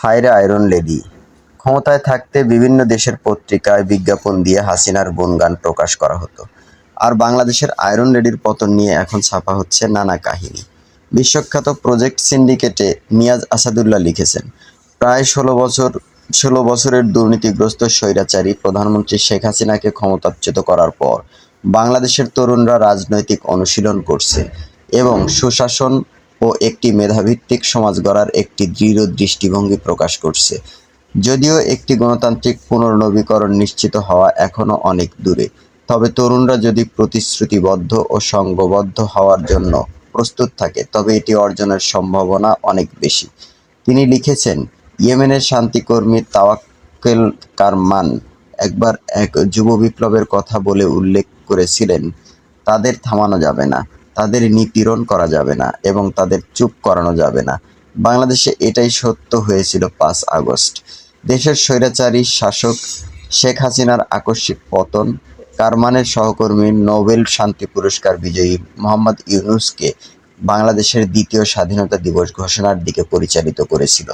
হায়রে iron lady. ক্ষমতায় থাকতে বিভিন্ন দেশের পত্রিকায় বিজ্ঞাপন দিয়ে হাসিনার গুণগান প্রকাশ করা হতো। আর বাংলাদেশের আয়রন লেডির পতন নিয়ে এখন ছাপা হচ্ছে নানা কাহিনী। বিশ্বখ্যাত প্রজেক্ট সিন্ডিকেটে নিয়াজ আসাদুল্লাহ লিখেছেন, প্রায় ষোলো বছর, ষোলো বছরের দুর্নীতিগ্রস্ত স্বৈরাচারী প্রধানমন্ত্রী শেখ হাসিনাকে ক্ষমতাচ্যুত করার পর বাংলাদেশের তরুণরা রাজনৈতিক অনুশীলন করছে এবং সুশাসন ও একটি মেধাভিত্তিক সমাজ গড়ার একটি দৃঢ় দৃষ্টিভঙ্গি প্রকাশ করছে। যদিও একটি গণতান্ত্রিক পুনর্নবীকরণ নিশ্চিত হওয়া এখনও অনেক দূরে, তবে তরুণরা যদি প্রতিশ্রুতিবদ্ধ ও সংঘবদ্ধ হওয়ার জন্য প্রস্তুত থাকে, তবে এটি অর্জনের সম্ভাবনা অনেক বেশি। তিনি লিখেছেন, ইয়েমেনের শান্তিকর্মী তাওয়াক্কেল কারমান একবার এক যুব বিপ্লবের কথা বলে উল্লেখ করেছিলেন, তাদের থামানো যাবে না। তাদের নিপীড়ন করা যাবে না এবং তাদের চুপ করানো যাবে না। বাংলাদেশে এটাই সত্য হয়েছিল পাঁচ আগস্ট। দেশের স্বৈরাচারী শাসক শেখ হাসিনার আকস্মিক পতন, কারমানের সহকর্মী নোবেল শান্তি পুরস্কার বিজয়ী মোহাম্মদ ইউনুসকে বাংলাদেশের দ্বিতীয় স্বাধীনতা দিবস ঘোষণার দিকে পরিচালিত করেছিল।